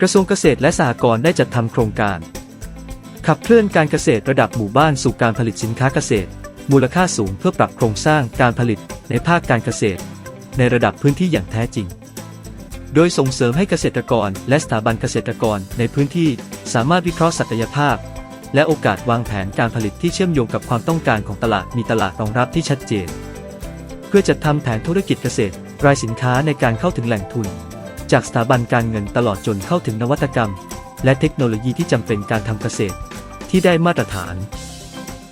กระทรวงเกษตรและสหกรณ์ได้จัดทำโครงการ ขับเคลื่อนการเกษตรระดับหมู่บ้านสู่การผลิตสินค้าเกษตร มูลค่าสูงเพื่อปรับโครงสร้างการผลิตในภาคการเกษตร ในระดับพื้นที่อย่างแท้จริง โดยส่งเสริมให้เกษตรกรและสถาบันเกษตรกรในพื้นที่สามารถวิเคราะห์ศักยภาพ และโอกาสวางแผนการผลิตที่เชื่อมโยงกับความต้องการของตลาดมีตลาดรองรับที่ชัดเจน เพื่อจัดทำแผนธุรกิจเกษตร รายสินค้าในการเข้าถึงแหล่งทุน จากสถาบันการเงินตลอดจนเข้าถึงนวัตกรรม และเทคโนโลยีที่จำเป็นการทำเกษตร ที่ได้มาตรฐาน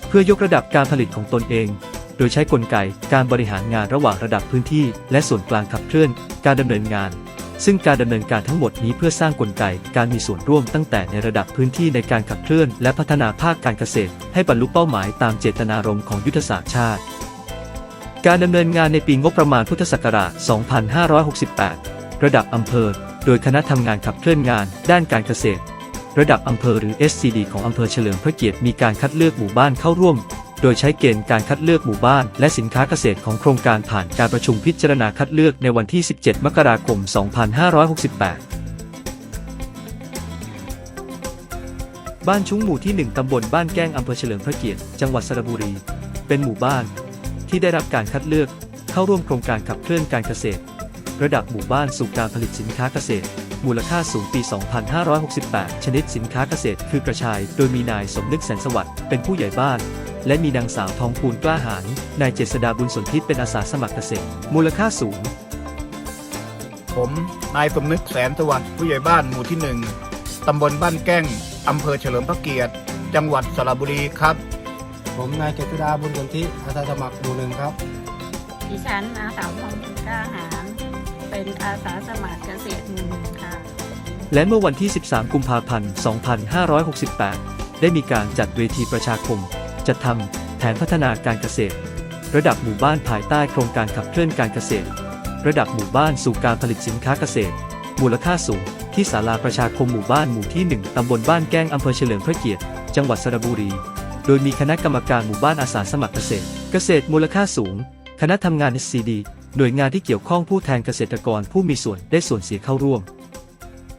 เพื่อยกระดับการผลิตของตนเอง โดยใช้กลไกการบริหารงานระหว่างระดับพื้นที่ และส่วนกลางขับเคลื่อนการดำเนินงาน ซึ่งการดำเนินการทั้งหมดนี้เพื่อสร้างกลไกการมีส่วนร่วมตั้งแต่ในระดับพื้นที่ในการขับเคลื่อน และพัฒนาภาคการเกษตร ให้บรรลุเป้าหมายตามเจตนารมณ์ของยุทธศาสตร์ชาติ การดำเนินงานในปีงบประมาณพุทธศักราช 2568 ระดับอำเภอ โดยคณะทำงานขับเคลื่อนงาน ด้านการเกษตร ระดับอำเภอหรือ SCD ของอำเภอเฉลิมพระเกียรติมีการคัดเลือกหมู่บ้านเข้าร่วม โดยใช้เกณฑ์การคัดเลือกหมู่บ้าน และสินค้าเกษตรของโครงการผ่านการประชุมพิจารณาคัดเลือกในวันที่ 17 มกราคม 2568บ้านชุ้งหมู่ที่ 1 ตำบลบ้านแก้ง อำเภอเฉลิมพระเกียรติ จังหวัดสระบุรี เป็นหมู่บ้านที่ได้รับการคัดเลือกเข้าร่วมโครงการขับเคลื่อนการเกษตร ระดับหมู่บ้านสู่การผลิตสินค้าเกษตร มูลค่าสูงปี 2568 ชนิดสินค้าเกษตร คือกระชาย โดยมีนายสมนึกแสนสวัสดิ์เป็นผู้ใหญ่บ้าน และมีนางสาวทองคูณกล้าหาญนายเจษดาบุญสนทิเป็นอาสาสมัครเกษตร มูลค่าสูง ผมนายสมนึกแสนสวัสดิ์ผู้ใหญ่บ้านหมู่ที่หนึ่งตำบลบ้านแก้งอำเภอเฉลิมพระเกียรติ จังหวัดสระบุรีครับ ผมนายเจตุดาบุญสนธิอาสาสมัครหมู่หนึ่งครับ ดิฉันนางสาวทองบุญกล้าหาร เป็นอาสาสมัครเกษตรหนึ่งค่ะ และเมื่อวันที่ 13 กุมภาพันธ์ 2568 ได้มีการจัดเวทีประชาคม จัดทำแผนพัฒนาการเกษตร ระดับหมู่บ้านภายใต้โครงการขับเคลื่อนการเกษตร ระดับหมู่บ้านสู่การผลิตสินค้าเกษตร มูลค่าสูงที่ศาลาประชาคมหมู่บ้านหมู่ที่ 1 ตำบลบ้านแก้งอำเภอเฉลิมพระเกียรติ จังหวัดสระบุรี โดยมีคณะกรรมการหมู่บ้านอาสาสมัครเกษตร เกษตรมูลค่าสูง คณะทำงาน SCD หน่วยงานที่เกี่ยวข้องผู้แทนเกษตรกรผู้มีส่วนได้ส่วนเสียเข้าร่วม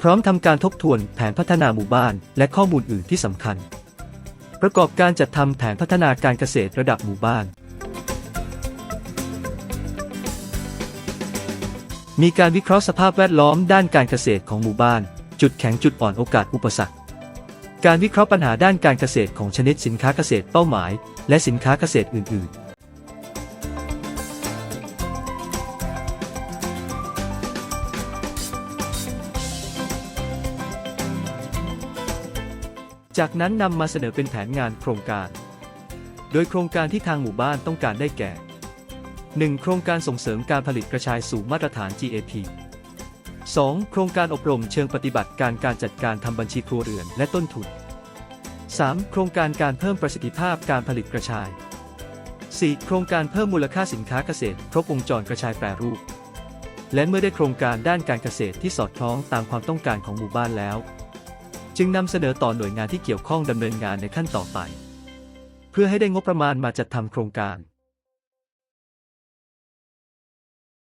พร้อมทำการทบทวนแผนพัฒนาหมู่บ้านและข้อมูลอื่นที่สำคัญ ประกอบการจัดทำแผนพัฒนาการเกษตรระดับหมู่บ้าน มีการวิเคราะห์สภาพแวดล้อมด้านการเกษตรของหมู่บ้าน จุดแข็งจุดอ่อนโอกาสอุปสรรคการวิเคราะห์ปัญหาด้านการเกษตรของชนิดสินค้าเกษตรเป้าหมาย และสินค้าเกษตรอื่น ๆ จากนั้นนำมาเสนอเป็นแผนงานโครงการ โดยโครงการที่ทางหมู่บ้านต้องการได้แก่ 1. โครงการส่งเสริมการผลิตกระชายสู่มาตรฐาน GAP 2. โครงการอบรมเชิงปฏิบัติการการจัดการทำบัญชีครัวเรือนและต้นทุน 3. โครงการการเพิ่มประสิทธิภาพการผลิตกระชาย 4. โครงการเพิ่มมูลค่าสินค้าเกษตร ครบวงจรกระชายแปรรูป และเมื่อได้โครงการด้านการเกษตรที่สอดคล้องตามความต้องการของหมู่บ้านแล้ว จึงนำเสนอต่อหน่วยงานที่เกี่ยวข้องดำเนินงานในขั้นต่อไป เพื่อให้ได้งบประมาณมาจัดทำโครงการ